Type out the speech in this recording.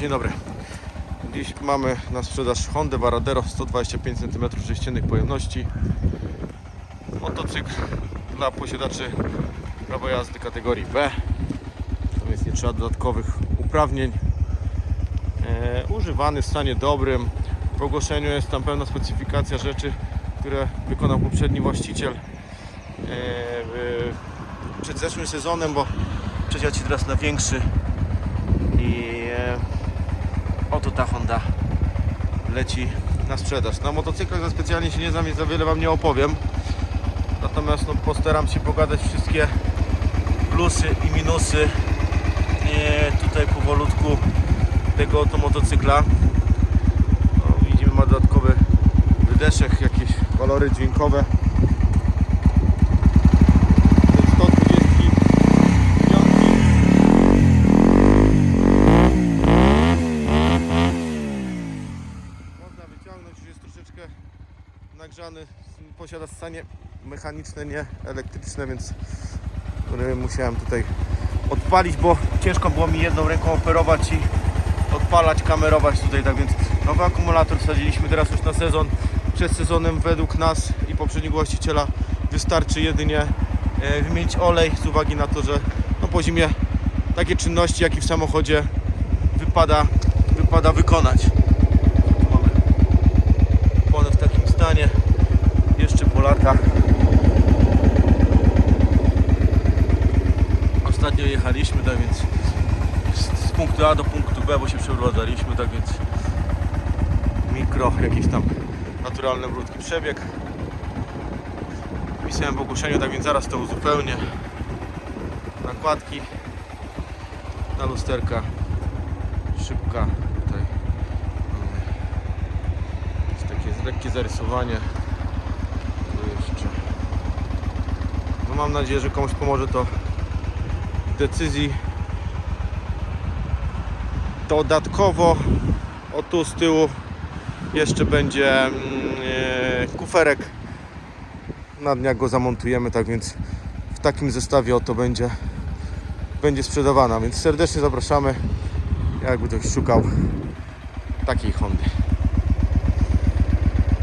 Dzień dobry. Dziś mamy na sprzedaż Honda Varadero 125 cm sześciennych pojemności. Motocykl dla posiadaczy prawa jazdy kategorii B. To jest nie trzeba dodatkowych uprawnień. E, używany w stanie dobrym. W ogłoszeniu jest tam pełna specyfikacja rzeczy, które wykonał poprzedni właściciel e, przed zeszłym sezonem, bo przejdziecie teraz na większy oto ta Honda leci na sprzedaż. Na motocyklach za specjalnie się nie znam i za wiele Wam nie opowiem. Natomiast no, postaram się pogadać wszystkie plusy i minusy e, tutaj powolutku tego oto motocykla. No, widzimy ma dodatkowy wydeszek, jakieś kolory dźwiękowe. Ten 125 Można wyciągnąć, już jest troszeczkę nagrzany. Posiada stanie mechaniczne, nie elektryczne, więc musiałem tutaj odpalić, bo ciężko było mi jedną ręką operować i odpalać, kamerować tutaj, tak więc nowy akumulator wsadziliśmy teraz już na sezon. Przed sezonem według nas i poprzedniego właściciela wystarczy jedynie e, wymienić olej z uwagi na to, że no, po zimie takie czynności jak i w samochodzie wypada, wypada wykonać. Tu mamy one w stanie jeszcze po latach. Ostatnio jechaliśmy, tak więc z, z punktu A do punktu B, bo się przeprowadzaliśmy, tak więc mikro, jakiś tam naturalny wrótki przebieg. Pisałem w ogłoszeniu, tak więc zaraz to uzupełnię. Nakładki na lusterka, szybka tutaj mamy lekkie zarysowanie. Jeszcze. No mam nadzieję, że komuś pomoże to w decyzji. Dodatkowo o tu z tyłu jeszcze będzie e, kuferek. Na dniach go zamontujemy, tak więc w takim zestawie oto będzie będzie sprzedawana, więc serdecznie zapraszamy jakby ktoś szukał takiej Hondy.